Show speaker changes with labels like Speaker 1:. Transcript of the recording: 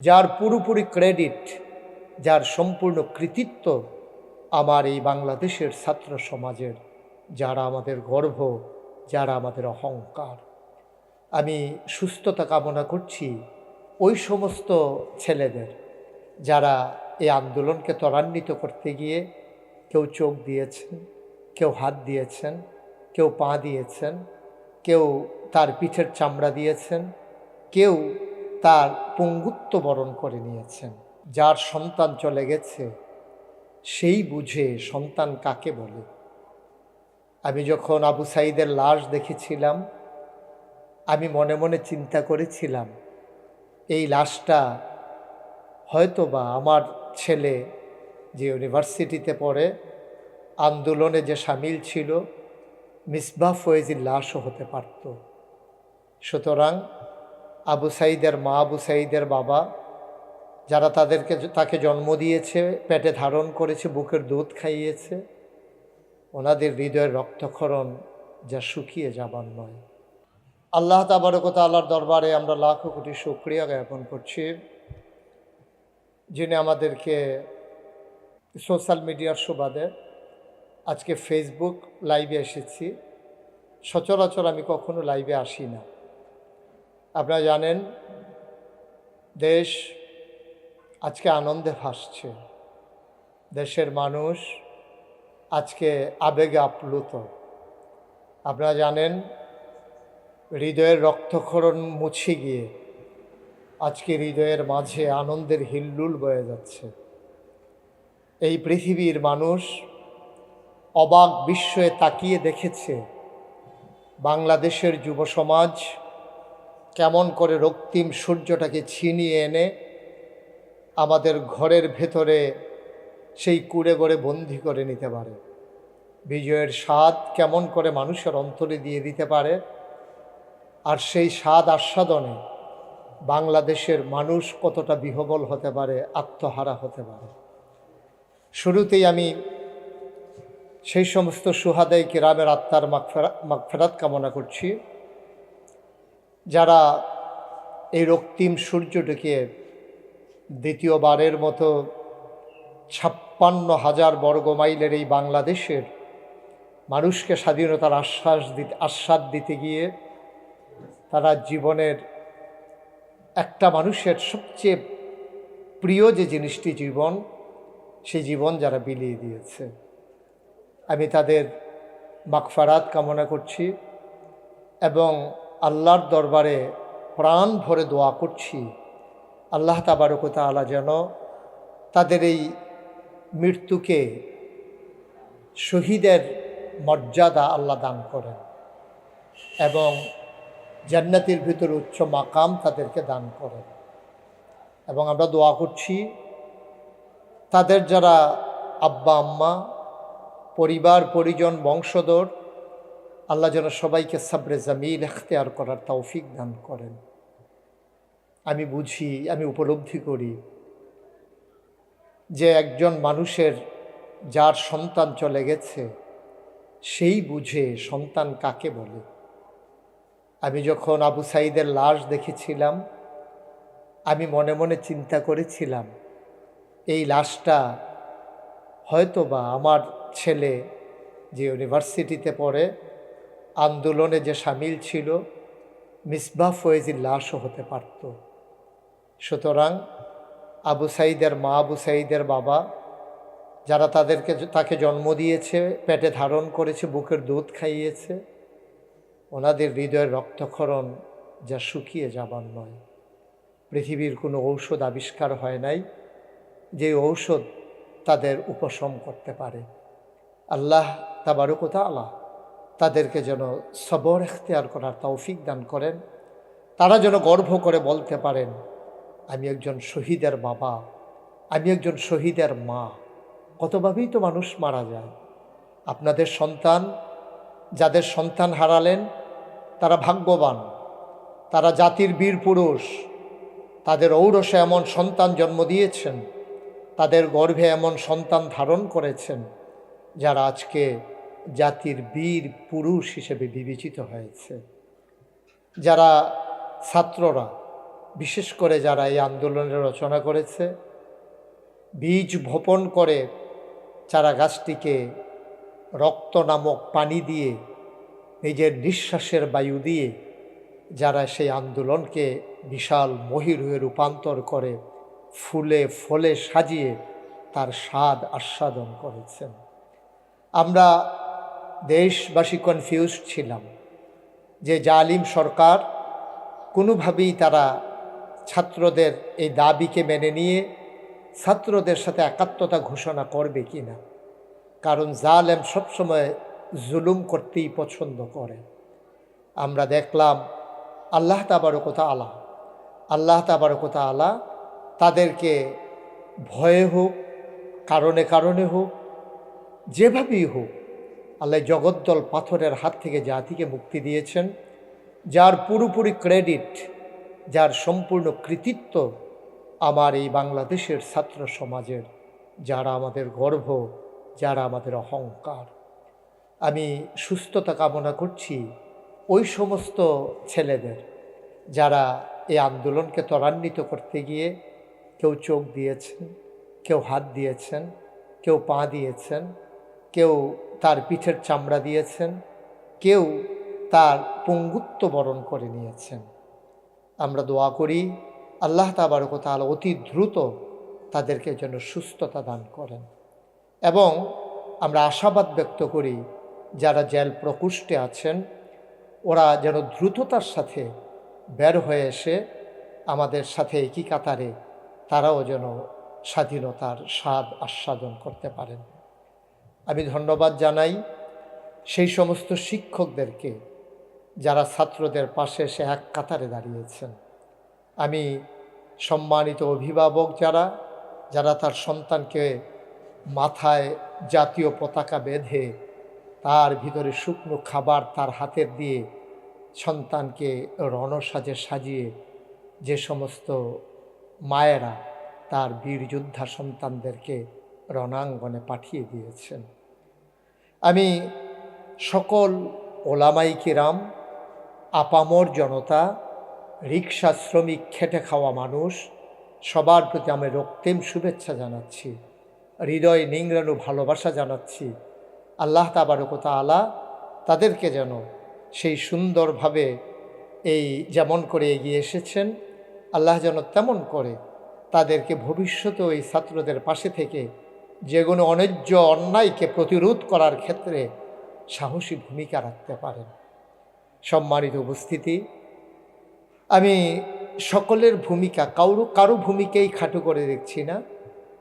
Speaker 1: যার পুরোপুরি ক্রেডিট, যার সম্পূর্ণ কৃতিত্ব আমার এই বাংলাদেশের ছাত্র সমাজের, যারা আমাদের গর্ব, যারা আমাদের অহংকার। আমি সুস্থতা কামনা করছি ওই সমস্ত ছেলেদের, যারা এই আন্দোলনকে ত্বরান্বিত করতে গিয়ে কেউ চোখ দিয়েছেন, কেউ হাত দিয়েছেন, কেউ পা দিয়েছেন, কেউ তার পিঠের চামড়া দিয়েছেন, কেউ তার পঙ্গুত্ব বরণ করে নিয়েছেন। যার সন্তান চলে গেছে, সেই বুঝে সন্তান কাকে বলে? আমি যখন আবু সাইদের লাশ দেখেছিলাম, আমি মনে মনে চিন্তা করেছিলাম, এই লাশটা হয়তো বা আমার ছেলে যে ইউনিভার্সিটিতে পড়ে, আন্দোলনে যে সামিল ছিল, মিসবাহ ফয়েজির লাশও হতে পারত। সুতরাং আবু সাইদের মা, আবু সাইদের বাবা, যারা তাদেরকে তাকে জন্ম দিয়েছে, পেটে ধারণ করেছে, বুকের দুধ খাইয়েছে, ওনাদের হৃদয়ের রক্তক্ষরণ যা শুকিয়ে যাবার নয়। আল্লাহ তাবারকতা আল্লাহর দরবারে আমরা লাখো কোটি শুক্রিয়া জ্ঞাপন করছি, যিনি আমাদেরকে সোশ্যাল মিডিয়ার সুবাদে আজকে ফেসবুক লাইভে এসেছি। সচরাচর আমি কখনো লাইভে আসি না। আপনারা জানেন, দেশ আজকে আনন্দে ভাসছে। দেশের মানুষ আজকে আবেগে আপ্লুত। আপনারা জানেন, হৃদয়ের রক্তক্ষরণ মুছে গিয়ে আজকে হৃদয়ের মাঝে আনন্দের হিল্লুল বয়ে যাচ্ছে। এই পৃথিবীর মানুষ অবাক বিস্ময়ে তাকিয়ে দেখেছে, বাংলাদেশের যুব সমাজ কেমন করে রক্তিম সূর্যটাকে ছিনিয়ে এনে আমাদের ঘরের ভেতরে সেই কুড়ে গড়ে বন্দি করে নিতে পারে। বিজয়ের স্বাদ কেমন করে মানুষের অন্তরে দিয়ে দিতে পারে। আর সেই স্বাদ আস্বাদনে বাংলাদেশের মানুষ কতটা বিহবল হতে পারে, আত্মহারা হতে পারে। শুরুতেই আমি সেই সমস্ত সুহাদাই কিরামের আত্মার মাগফেরা, মাগফেরাত কামনা করছি। যারা এই রক্তিম সূর্যটিকে দ্বিতীয়বারের মতো ছাপ্পান্ন হাজার বর্গ মাইলের এই বাংলাদেশের মানুষকে স্বাধীনতার আশ্বাস দিতে আস্বাদ দিতে গিয়ে তারা জীবনের একটা মানুষের সবচেয়ে প্রিয় যে জিনিসটি জীবন, সেই জীবন যারা বিলিয়ে দিয়েছে। আমি তাদের মাকফারাত কামনা করছি এবং আল্লাহর দরবারে প্রাণ ভরে দোয়া করছি। আল্লাহ তাবারকতা আলা যেন তাদের এই মৃত্যুকে শহীদের মর্যাদা আল্লাহ দান করেন এবং জান্নাতির ভিতরে উচ্চ মাকাম তাদেরকে দান করেন। এবং আমরা দোয়া করছি, তাদের যারা আব্বা আম্মা পরিবার, পরিজন, বংশধর আল্লাহ যেন সবাইকে সাবরে জামিল, এখতেয়ার করার তৌফিক দান করেন। আমি বুঝি, আমি উপলব্ধি করি যে একজন মানুষের যার সন্তান চলে গেছে, সেই বুঝে সন্তান কাকে বলে। আমি যখন আবু সাইদের লাশ দেখেছিলাম, আমি মনে মনে চিন্তা করেছিলাম, এই লাশটা হয়তো বা আমার ছেলে যে ইউনিভার্সিটিতে পড়ে আন্দোলনে যে সামিল ছিল, মিসবাহ ফয়েজির লাশও হতে পারত। সুতরাং আবু সাইদের মা, আবু সাইদের বাবা, যারা তাদেরকে তাকে জন্ম দিয়েছে, পেটে ধারণ করেছে, বুকের দুধ খাইয়েছে, ওনাদের হৃদয়ের রক্তক্ষরণ যা শুকিয়ে যাবার নয়। পৃথিবীর কোনো ঔষধ আবিষ্কার হয় নাই, যে ঔষধ তাদের উপশম করতে পারে। আল্লাহ তাবারকতা আল্লাহ তাদেরকে যেন সবর এখতিয়ার করার তৌফিক দান করেন। তারা যেন গর্ব করে বলতে পারেন, আমি একজন শহীদের বাবা, আমি একজন শহীদের মা। কতভাবেই তো মানুষ মারা যায়। আপনাদের সন্তান, যাদের সন্তান হারালেন, তারা ভাগ্যবান। তারা জাতির বীর পুরুষ। তাদের ঔরসে এমন সন্তান জন্ম দিয়েছেন। তাদের গর্ভে এমন সন্তান ধারণ করেছেন, যারা আজকে জাতির বীর পুরুষ হিসেবে বিবেচিত হয়েছে। যারা ছাত্ররা, বিশেষ করে যারা এই আন্দোলনের রচনা করেছে, বীজ বপন করে চারা গাছটিকে রক্ত নামক পানি দিয়ে, নিজের নিঃশ্বাসের বায়ু দিয়ে যারা সেই আন্দোলনকে বিশাল মহিরূহে রূপান্তর করে ফুলে ফলে সাজিয়ে তার স্বাদ আস্বাদন করেছেন। আমরা দেশবাসী কনফিউজ ছিলাম যে জালিম সরকার কোনোভাবেই তারা ছাত্রদের এই দাবিকে মেনে নিয়ে ছাত্রদের সাথে একাত্মতা ঘোষণা করবে কি না কারণ জালেম সবসময় জুলুম করতেই পছন্দ করে। আমরা দেখলাম আল্লাহ তাবারকতা আলা, আল্লাহ তাবারকতা আলা তাদেরকে ভয়ে হোক, কারণে কারণে হোক, যেভাবেই হোক আল্লাহ জগদ্দল পাথরের হাত থেকে জাতিকে মুক্তি দিয়েছেন, যার পুরোপুরি ক্রেডিট, যার সম্পূর্ণ কৃতিত্ব আমার এই বাংলাদেশের ছাত্র সমাজের, যারা আমাদের গর্ব, যারা আমাদের অহংকার। আমি সুস্থতা কামনা করছি ওই সমস্ত ছেলেদের, যারা এই আন্দোলনকে ত্বরান্বিত করতে গিয়ে কেউ চোখ দিয়েছেন, কেউ হাত দিয়েছেন, কেউ পা দিয়েছেন কেউ তার পিঠের চামড়া দিয়েছেন, কেউ তার পঙ্গুত্ব বরণ করে নিয়েছেন। আমরা দোয়া করি, আল্লাহ তাবারকতাল অতি দ্রুত তাদেরকে যেন সুস্থতা দান করেন। এবং আমরা আশাবাদ ব্যক্ত করি, যারা জেল প্রকোষ্ঠে আছেন, ওরা যেন দ্রুততার সাথে বের হয়ে এসে আমাদের সাথে একই কাতারে তারাও যেন স্বাধীনতার স্বাদ আস্বাদন করতে পারেন। আমি ধন্যবাদ জানাই সেই সমস্ত শিক্ষকদেরকে যারা ছাত্রদের পাশে এসে এক কাতারে দাঁড়িয়েছেন। আমি সম্মানিত অভিভাবক যারা যারা তার সন্তানকে মাথায় জাতীয় পতাকা বেঁধে তার ভিতরে শুকনো খাবার তার হাতের দিয়ে সন্তানকে রণসাজে সাজিয়ে যে সমস্ত মায়েরা তার বীর যোদ্ধা সন্তানদেরকে রণাঙ্গনে পাঠিয়ে দিয়েছেন। আমি সকল ওলামাই কিরাম, আপামর জনতা রিক্সা শ্রমিক খেটে খাওয়া মানুষ, সবার প্রতি আমি রক্তিম শুভেচ্ছা জানাচ্ছি, হৃদয় নিংড়ানো ভালোবাসা জানাচ্ছি। আল্লাহ তাবারকতা আলা তাদেরকে যেন সেই সুন্দরভাবে এই যেমন করে এগিয়ে এসেছেন, আল্লাহ যেন তেমন করে তাদেরকে ভবিষ্যতে ওই ছাত্রদের পাশে থেকে যে কোনো অন্যায্য অন্যায়কে প্রতিরোধ করার ক্ষেত্রে সাহসী ভূমিকা রাখতে পারেন। সম্মানিত উপস্থিতি, আমি সকলের ভূমিকা, কারও কারও ভূমিকাই খাটো করে দেখছি না।